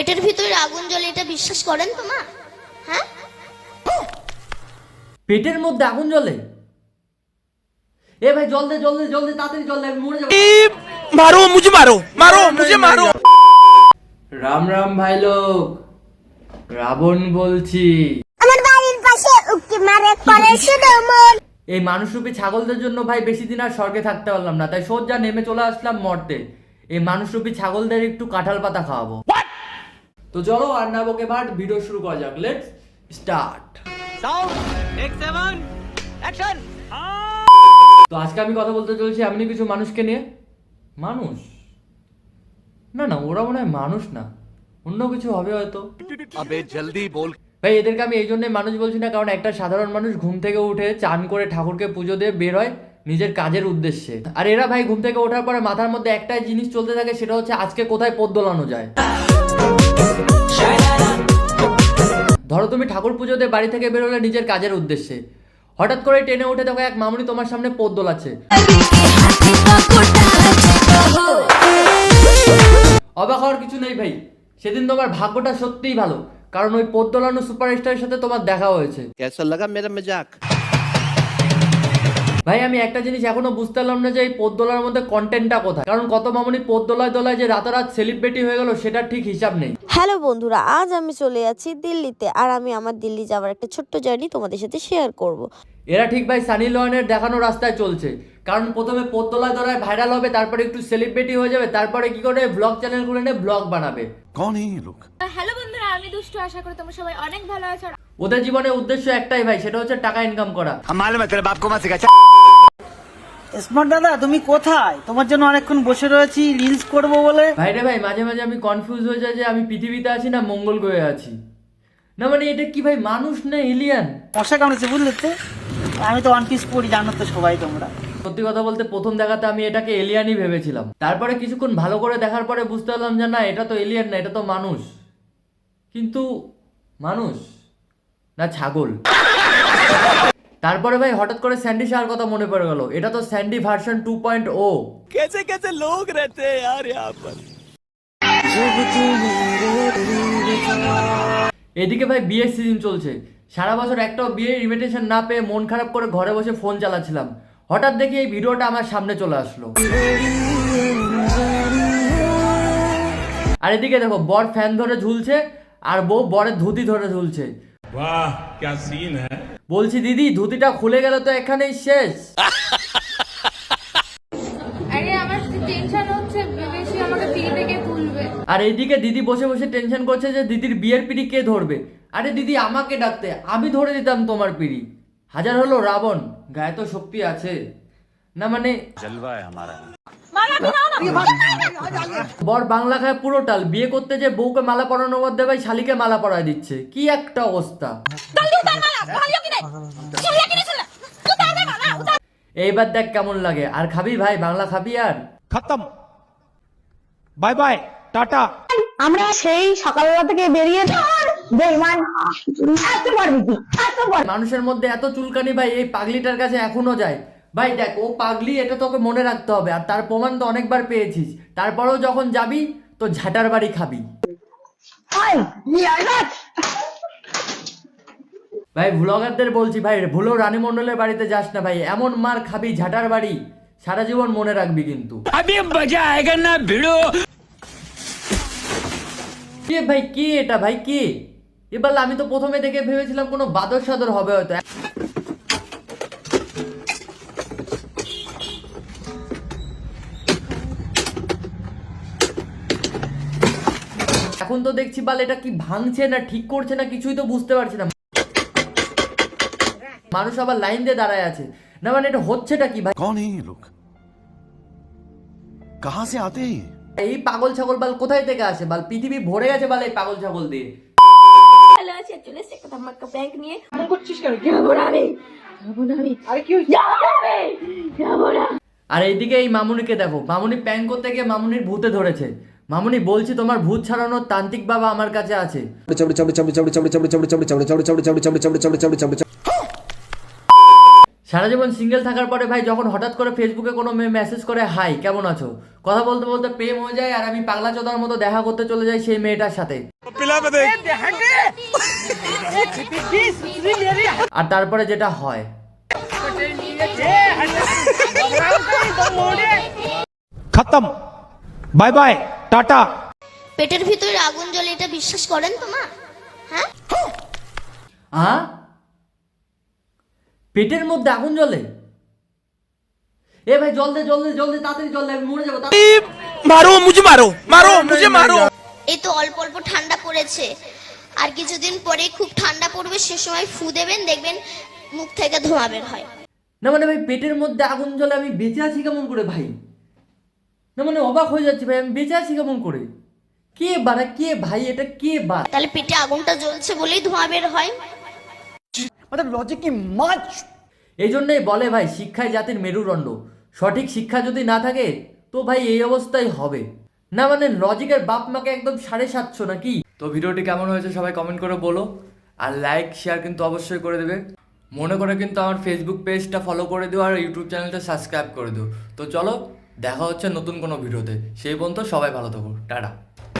পেটের ভিতরে আগুন জ্বলে এটা বিশ্বাস করেন তো মা? হ্যাঁ? পেটের মধ্যে আগুন জ্বলে? এ ভাই জল দে জল দে জল দে তাড়াতাড়ি জল দে আমি মরে যাব। মারো মুঝে মারো মারো মুঝে মারো। রাম রাম ভাই লোক রাবণ বলছি। আমার বাড়ির পাশে উকি মারে করে শুধু মন। এই মানুষ মানুষরূপী ছাগলদের জন্য ভাই বেশি দিন আর স্বর্গে থাকতে পারলাম না তাই সোজা নেমে চলে আসলাম মর্তে। এই মানুষ মানুষরূপী ছাগলদের একটু কাঁঠাল পাতা খাওয়াবো। তো চলো আর না বকে বাট ভিডিও শুরু করা যাক। লেটস স্টার্ট তো আজকে আমি কথা বলতে চলেছি এমনি কিছু মানুষকে নিয়ে। মানুষ? না না ওরা মনে হয় মানুষ না। অন্য কিছু হবে হয়তো। জলদি বল। ভাই এদেরকে আমি এই জন্য মানুষ বলছি না কারণ একটা সাধারণ মানুষ ঘুম থেকে উঠে চান করে ঠাকুরকে পুজো দিয়ে বের হয় নিজের কাজের উদ্দেশ্যে। আর এরা ভাই ঘুম থেকে ওঠার পরে মাথার মধ্যে একটাই জিনিস চলতে থাকে সেটা হচ্ছে আজকে কোথায় পদ্মলানো যায়। ধরো তুমি ঠাকুর পুজোতে বাড়ি থেকে বেরোলে নিজের কাজের উদ্দেশ্যে। হঠাৎ করে টেনে উঠে দেখো এক মামুনি তোমার সামনে পদ দোলাচ্ছে। অবাক হওয়ার কিছু নেই ভাই। সেদিন তোমার ভাগ্যটা সত্যিই ভালো। কারণ ওই পদ্মলানো সুপারস্টারের সাথে তোমার দেখা হয়েছে। কেসা লাগা মেরা মজাক ভাই আমি একটা জিনিস এখনও বুঝতে পারলাম না যে এই পোদ্দোলার মধ্যে কন্টেন্টটা কোথায়। কারণ কত মামনি পোদ্দোলায় দোলায় যে রাতারাত সেলিব্রিটি হয়ে গেল সেটা ঠিক হিসাব নেই। হ্যালো বন্ধুরা আজ আমি চলে যাচ্ছি দিল্লিতে আর আমি আমার দিল্লি যাওয়ার একটা ছোট্ট জার্নি তোমাদের সাথে শেয়ার করব। এরা ঠিক ভাই সানি লয়নের দেখানো রাস্তায় চলছে। কারণ প্রথমে পদ্মলায় দোলায় ভাইরাল হবে তারপরে একটু সেলিব্রিটি হয়ে যাবে তারপরে কি করে ব্লগ চ্যানেল খুলে নিয়ে ব্লগ বানাবে। কোন এই লোক। হ্যালো বন্ধুরা আমি দুষ্টু আশা করি তোমরা সবাই অনেক ভালো আছো ওদের জীবনের উদ্দেশ্য একটাই ভাই সেটা হচ্ছে টাকা ইনকাম করা। স্মার্ট দাদা তুমি কোথায়? তোমার জন্য অনেকক্ষণ বসে রয়েছি রিলস করব বলে। ভাই রে ভাই মাঝে মাঝে আমি কনফিউজ হয়ে যাই যে আমি পৃথিবীতে আছি না মঙ্গল গ্রহে আছি। না মানে এটা কি ভাই মানুষ না এলিয়ান মশা কামড়েছে বুঝলে তো? আমি তো ওয়ান পিস পড়ি জানো তো সবাই তোমরা। সত্যি কথা বলতে প্রথম দেখাতে আমি এটাকে এলিয়ানই ভেবেছিলাম। তারপরে কিছুক্ষণ ভালো করে দেখার পরে বুঝতে পারলাম যে না এটা তো এলিয়ান না এটা তো মানুষ। কিন্তু মানুষ। না ছাগল। তারপরে ভাই হঠাৎ করে স্যান্ডি শাহর কথা মনে পড়ে গেল। এটা তো Sandy version two point o কেসে কেসে লোক রেতে এদিকে ভাই বিয়ের সিজন চলছে। সারা বছর একটাও বিয়ের ইনভিটেশন না পেয়ে মন খারাপ করে ঘরে বসে ফোন চালাচ্ছিলাম। হঠাৎ দেখি এই ভিডিওটা আমার সামনে চলে আসলো। আর এদিকে দেখো বর ফ্যান ধরে ঝুলছে আর বউ বরের ধুতি ধরে ঝুলছে। वाह क्या सीन है বলছি দিদি ধুতিটা খুলে গেল তো এখানেই শেষ আরে আমার টেনশন হচ্ছে বেশি আমাকে পিড়ি থেকে তুলবে আর এইদিকে দিদি বসে বসে টেনশন করছে যে দিদির বিয়ের পিড়ি কে ধরবে আরে দিদি আমাকে ডাকতে আমি ধরে দিতাম তোমার পিড়ি হাজার হলো রাবণ গায়ে তো শক্তি আছে না মানে বর বাংলা খায় পুরো টাল। বিয়ে করতে যে বউকে মালা পরানোর মধ্যে ভাই শালিকে মালা পরাই দিচ্ছে। কি একটা অবস্থা। এইবার দেখ কেমন লাগে। আর খাবি ভাই বাংলা খাবি আর? খতম। বাই বাই টাটা। আমরা সেই সকালবেলা থেকে বেরিয়ে মানুষের মধ্যে এত চুলকানি ভাই এই পাগলিটার কাছে এখনও যায়। ভাই দেখ ও পাগলি এটা তোকে মনে রাখতে হবে। আর তার প্রমাণ তো অনেকবার পেয়েছিস। তারপরেও যখন যাবি তো ঝাটার বাড়ি খাবি। ভাই ভুলগারদের বলছি ভাই ভুলো রানী মন্ডলের বাড়িতে যাস না ভাই। এমন মার খাবি ঝাটার বাড়ি। সারা জীবন মনে রাখবি কিন্তু। কে ভাই কে এটা ভাই কে? এবার আমি তো প্রথমে দেখে ভেবেছিলাম কোনো বাদর সাদর হবে হয়তো। এখন তো দেখছি বাল এটা কি ভাঙছে না ঠিক করছে না কিছুই তো বুঝতে পারছি না। মানুষ আবার লাইন দিয়ে দাঁড়ায় আছে। না মানে এটা হচ্ছেটা কি ভাই? কোন এই লোক কাহা সে আতে এই পাগল ছাগল বাল কোথায় থেকে আসে বাল? পৃথিবী ভরে গেছে বাল এই পাগল ছাগল দিয়ে। হ্যালো আছে চলে সে কথা মাক্কা ব্যাংক নিয়ে। ফোন করছিস কেন? যাব না আমি। যাব না আমি। আরে কি হয়েছে? যাব না আমি। যাব না। আর এইদিকে এই মামুনিকে দেখো। মামুনি প্যাং করতে গিয়ে মামুনির ভূতে ধরেছে। মামুনি, বলছি তোমার ভূত ছাড়ানোর তান্ত্রিক বাবা আমার কাছে আছে। সারা জীবন সিঙ্গেল থাকার পরে ভাই যখন হঠাৎ করে ফেসবুকে কোনো মেয়ে মেসেজ করে হাই কেমন আছো? কথা বলতে বলতে প্রেম হয়ে যায় আর আমি পাগলা চোদার মতো দেখা করতে চলে যাই সেই মেয়েটার সাথে। আর তারপরে যেটা হয়। খতম। বাই বাই টাটা পেটের ভিতরে আগুন জ্বলে এটা বিশ্বাস করেন তো মা হ্যাঁ? আ? পেটের মধ্যে আগুন জ্বলে? এ ভাই জল দে জল দে জল দে তাড়াতাড়ি জল দে আমি মরে যাব মারো মুঝে মারো মারো মুঝে মারো। এই তো অল্প অল্প ঠান্ডা পড়েছে। আর কিছুদিন পরে খুব ঠান্ডা পড়বে সে সময় ফু দেবেন দেখবেন মুখ থেকে ধোঁয়া বের হয়। না মানে ভাই পেটের মধ্যে আগুন জ্বলে আমি বেঁচে আছি কেমন করে ভাই? না মানে অবাক হয়ে যাচ্ছি ভাই আমি বেঁচে আছি কেমন করে? কে বাড়া কে ভাই এটা কে বা তাহলে পেটে আগুনটা জ্বলছে বলেই ধোঁয়া বের হয়। রজিক কি মাছ? এই জন্যই বলে ভাই শিক্ষায় জাতির মেরুদণ্ড। সঠিক শিক্ষা যদি না থাকে তো ভাই এই অবস্থাই হবে। না মানে লজিকের বাপ মাকে একদম সাড়ে সাতশো নাকি? তো ভিডিওটি কেমন হয়েছে সবাই কমেন্ট করে বলো। আর লাইক শেয়ার কিন্তু অবশ্যই করে দেবে। মনে করে কিন্তু আমার ফেসবুক পেজটা ফলো করে দিও আর ইউটিউব চ্যানেলটা সাবস্ক্রাইব করে দিও। তো চলো দেখা হচ্ছে নতুন কোনো ভিডিওতে। সেই পর্যন্ত সবাই ভালো থাকো। টাটা।